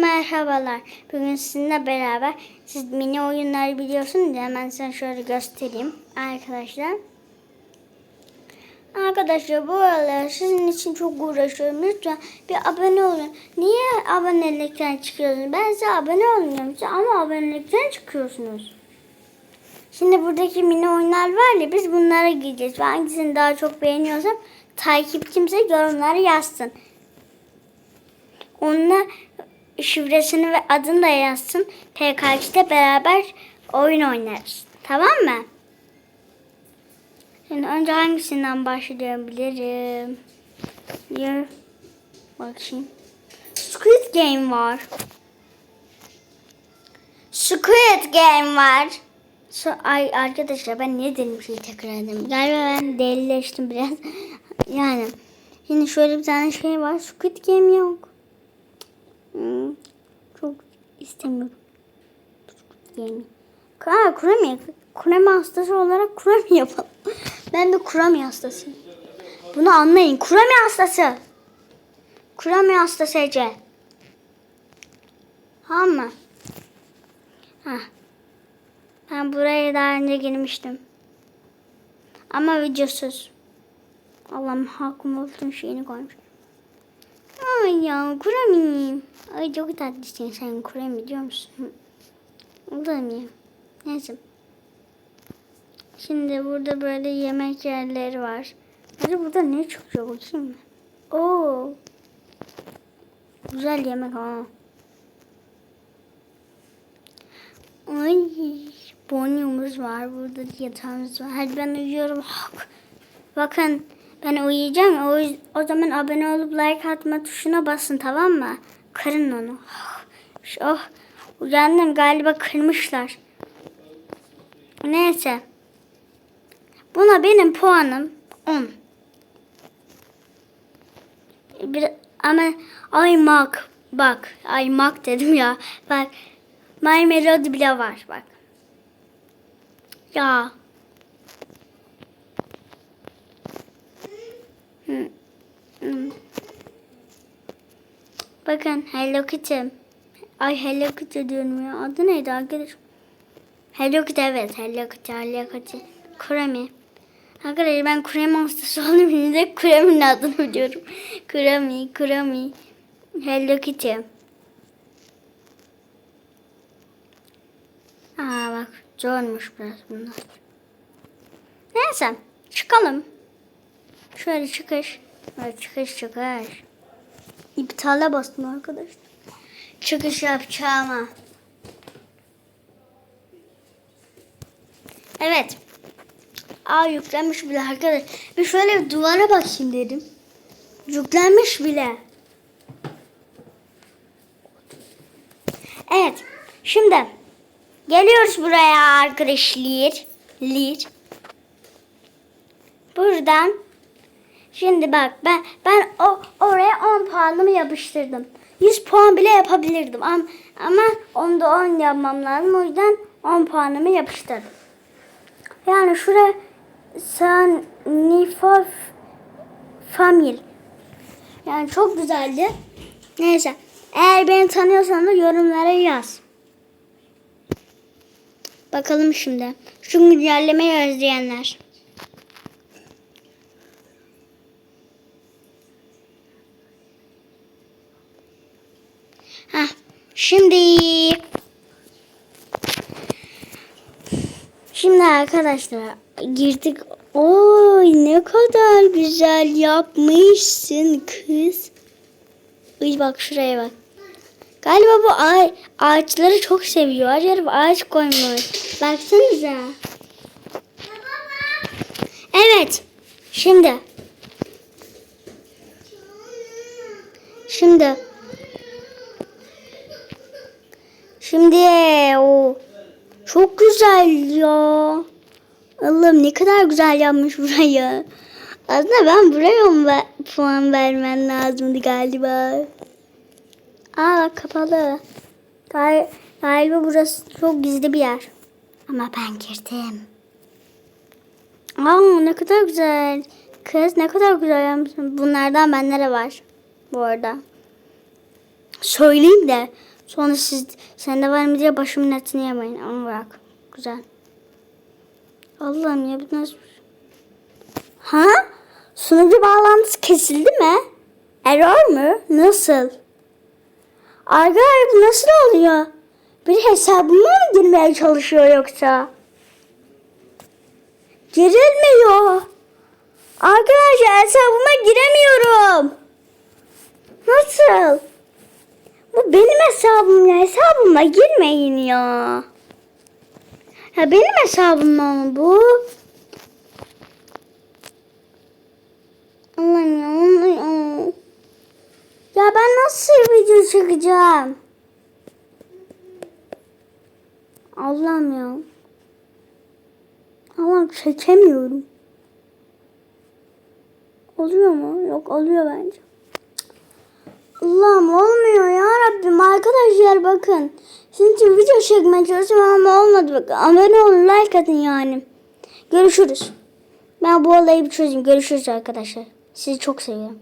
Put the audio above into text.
Merhabalar. Bugün sizinle beraber siz mini oyunları biliyorsunuz ya hemen size şöyle göstereyim arkadaşlar. Arkadaşlar bu aralar sizin için çok uğraşıyorum. Lütfen bir abone olun. Niye abonelikten çıkıyorsunuz? Ben size abone olmuyorum ama abonelikten çıkıyorsunuz. Şimdi buradaki mini oyunlar var ya biz bunlara gireceğiz. Ve hangisini daha çok beğeniyorsam takipçimize yorumları yazsın. Onunla şifresini ve adını da yazsın. PKX'de beraber oyun oynarız. Tamam mı? Şimdi önce hangisinden başlayabilirim? Bir bakayım. Squid Game var. Squid Game var. So, ay arkadaşlar ben ne dedim şeyi tekrar edeyim. Galiba ben delileştim biraz. yani şimdi şöyle bir tane şey var. Squid Game yok. Hmm, çok istemiyorum. Yani. Ha, kurami. Kurami hastası olarak kurami yapalım. Ben de kurami hastasıyım. Bunu anlayın. Kurami hastası. Kurami hastası Ece. Tamam mı? Hah. Ben buraya daha önce girmiştim. Ama videosuz. Allah'ım hakkım olsun şeyini koymuş. Ay ya Kurami. Ay çok tatlısın sen Kurami diyor musun? Ya. Neyse. Şimdi burada böyle yemek yerleri var. Hadi burada ne çıkıyor bakayım mı? Oo. Güzel yemek ha. Ay bonyumuz var. Burada yatağımız var. Hadi ben uyuyorum. Bakın ben uyuyacağım. O, o zaman abone olup like atma tuşuna basın tamam mı? Kırın onu. Oh, uyandım galiba kırmışlar. Neyse. Buna benim puanım 10. Bir, ama ay mak bak ay mak dedim ya. Bak My Melody bile var bak. Ya. Bakın Hello Kitty. Ay Hello Kitty diyorum ya. Adı neydi arkadaşım? Hello Kitty evet. Hello Kitty, Hello Kitty. Kurami. Arkadaşlar ben Kurami hastası oldum. Şimdi de Kurami'nin adını biliyorum. Kurami, Kurami. Hello Kitty. Aa bak zormuş biraz bunlar. Neyse çıkalım. Şöyle çıkış. Evet, çıkış çıkış. İptale bastım arkadaşlar. Çıkış yapacağım. Evet. Aa yüklenmiş bile arkadaş. Bir şöyle bir duvara bakayım dedim. Yüklenmiş bile. Evet. Şimdi geliyoruz buraya arkadaşlar. Lir. Buradan Şimdi bak ben ben o oraya 10 puanımı yapıştırdım. 100 puan bile yapabilirdim ama ama onda 10 yapmam lazım. O yüzden 10 puanımı yapıştırdım. Yani şuraya Nifa Famil. Yani çok güzeldi. Neyse. Eğer beni tanıyorsan da yorumlara yaz. Bakalım şimdi. Şu güncellemeyi özleyenler. Şimdi Şimdi arkadaşlar girdik. Oy ne kadar güzel yapmışsın kız. Uy bak şuraya bak. Galiba bu ağ ağaçları çok seviyor. Yere ağaç koymuş. Baksanıza. Evet. Şimdi. Şimdi. Şimdi o çok güzel ya. Allah'ım ne kadar güzel yapmış burayı. Aslında ben buraya mı puan vermen lazımdı galiba. Aa kapalı. Gal galiba burası çok gizli bir yer. Ama ben girdim. Aa ne kadar güzel. Kız ne kadar güzel yapmışsın. Bunlardan benlere var. Bu arada. söyleyeyim de sonra siz sen de var mı diye başımın etini yemeyin ama bırak. Güzel. Allah'ım ya bu nasıl? Ha? Sunucu bağlantısı kesildi mi? Error mu? Nasıl? Arkadaşlar bu nasıl oluyor? Bir hesabıma mı girmeye çalışıyor yoksa? Girilmiyor. Arkadaşlar hesabıma giremiyorum. Nasıl? Bu benim hesabım ya. Hesabıma girmeyin ya. Ya benim hesabım mı bu? Allah'ım ya. Allah'ım. Ya ben nasıl video çekeceğim? Allah'ım ya. Allah'ım çekemiyorum. Oluyor mu? Yok oluyor bence. Allah'ım olmuyor ya Rabbim. Arkadaşlar bakın. Sizin için video çekmeye çalışıyorum ama olmadı bakın. Abone olun like atın yani. Görüşürüz. Ben bu olayı bir çözeyim. Görüşürüz arkadaşlar. Sizi çok seviyorum.